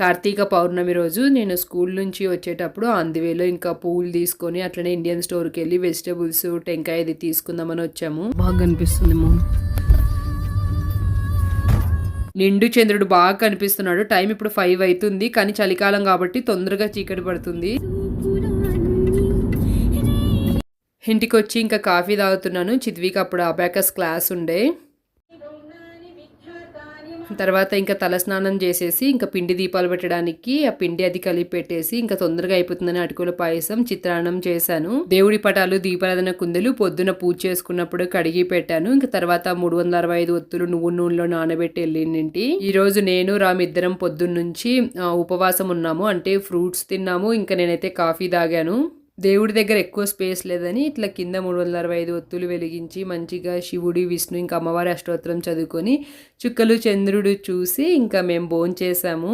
కార్తీక పౌర్ణమి రోజు నేను స్కూల్ నుంచి వచ్చేటప్పుడు అందువేలో ఇంకా పువ్వులు తీసుకొని అట్లనే ఇండియన్ స్టోర్కి వెళ్ళి వెజిటబుల్స్ టెంకాయ ఇది తీసుకుందామని వచ్చాము. బాగా కనిపిస్తుంది నిండు చంద్రుడు బాగా కనిపిస్తున్నాడు. టైం ఇప్పుడు ఫైవ్ అవుతుంది. కానీ చలికాలం కాబట్టి తొందరగా చీకటి పడుతుంది. ఇంటికి వచ్చి ఇంకా కాఫీ తాగుతున్నాను. చిత్వికి అప్పుడు అబాకస్ క్లాస్ ఉండే. తర్వాత ఇంకా తలస్నానం చేసేసి ఇంకా పిండి దీపాలు పెట్టడానికి ఆ పిండి అది కలిపి పెట్టేసి ఇంకా తొందరగా అయిపోతుందని అటుకుల పాయసం చిత్రాన్నం చేశాను. దేవుడి పటాలు దీపారాధన కుందలు పొద్దున పూజ చేసుకున్నప్పుడు కడిగి పెట్టాను. ఇంకా తర్వాత మూడు వందల అరవై ఐదు ఒత్తులు నువ్వు నూనెలో నానబెట్టి వెళ్ళింటి ఈ రోజు నేను రామ్ ఇద్దరం నుంచి ఉపవాసం ఉన్నాము. అంటే ఫ్రూట్స్ తిన్నాము. ఇంకా నేనైతే కాఫీ తాగాను. దేవుడి దగ్గర ఎక్కువ స్పేస్ లేదని ఇట్లా కింద మూడు వందల అరవై ఐదు ఒత్తులు వెలిగించి మంచిగా శివుడి విష్ణు ఇంకా అమ్మవారి అష్టోత్తరం చదువుకొని చుక్కలు చంద్రుడు చూసి ఇంకా మేము భోంచేసాము.